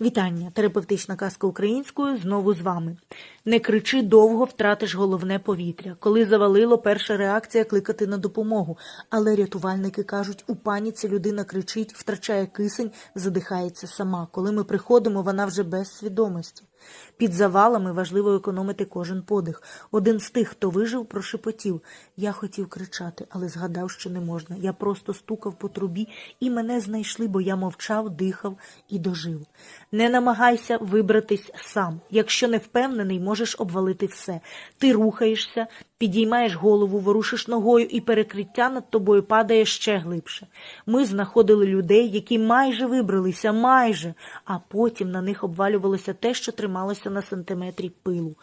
Вітання, терапевтична казка українською знову з вами. Не кричи довго, втратиш головне повітря. Коли завалило, перша реакція кликати на допомогу. Але рятувальники кажуть, у паніці людина кричить, втрачає кисень, задихається сама. Коли ми приходимо, вона вже без свідомості. Під завалами важливо економити кожен подих. Один з тих, хто вижив, прошепотів. Я хотів кричати, але згадав, що не можна. Я просто стукав по трубі, і мене знайшли, бо я мовчав, дихав і дожив. Не намагайся вибратись сам. Якщо не впевнений, можеш обвалити все. Ти рухаєшся, підіймаєш голову, ворушиш ногою, і перекриття над тобою падає ще глибше. Ми знаходили людей, які майже вибралися, майже, а потім на них обвалювалося те, що трималося на сантиметрі пилу.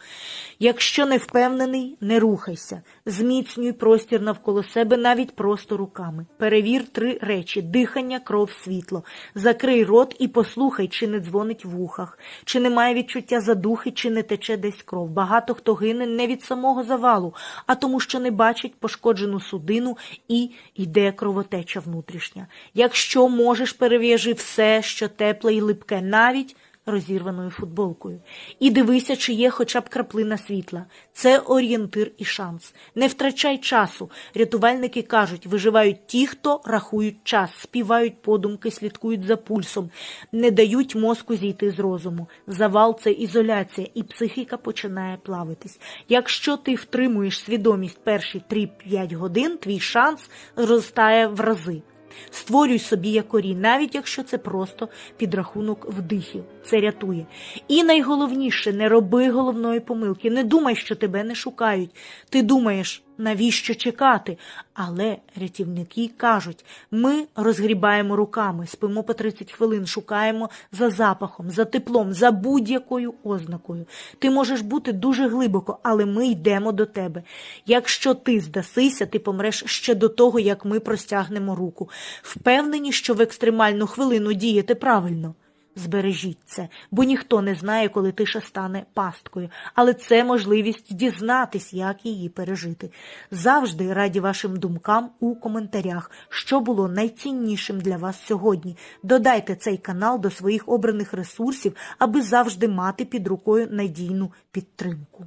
Якщо не впевнений, не рухайся. Зміцнюй простір навколо себе навіть просто руками. Перевір три речі: дихання, кров, світло. Закрий рот і послухай, чи не дзвонить в ухах, чи немає відчуття задухи, чи не тече десь кров. Багато хто гине не від самого завалу, а тому, що не бачить пошкоджену судину і йде кровотеча внутрішня. Якщо можеш, перев'яжи все, що тепле і липке, навіть розірваною футболкою. І дивися, чи є хоча б краплина світла. Це орієнтир і шанс. Не втрачай часу. Рятувальники кажуть, виживають ті, хто рахують час, співають подумки, слідкують за пульсом, не дають мозку зійти з розуму. Завал це ізоляція, і психіка починає плавитись. Якщо ти втримуєш свідомість перші 3-5 годин, твій шанс зростає в рази. Створюй собі якорі, навіть якщо це просто підрахунок вдихів. Це рятує. І найголовніше, не роби головної помилки. Не думай, що тебе не шукають. Ти думаєш, навіщо чекати? Але рятівники кажуть: ми розгрібаємо руками, спимо по 30 хвилин, шукаємо за запахом, за теплом, за будь-якою ознакою. Ти можеш бути дуже глибоко, але ми йдемо до тебе. Якщо ти здасися, ти помреш ще до того, як ми простягнемо руку. Впевнені, що в екстремальну хвилину дієте правильно. Збережіть це, бо ніхто не знає, коли тиша стане пасткою, але це можливість дізнатись, як її пережити. Завжди раді вашим думкам у коментарях, що було найціннішим для вас сьогодні. Додайте цей канал до своїх обраних ресурсів, аби завжди мати під рукою надійну підтримку.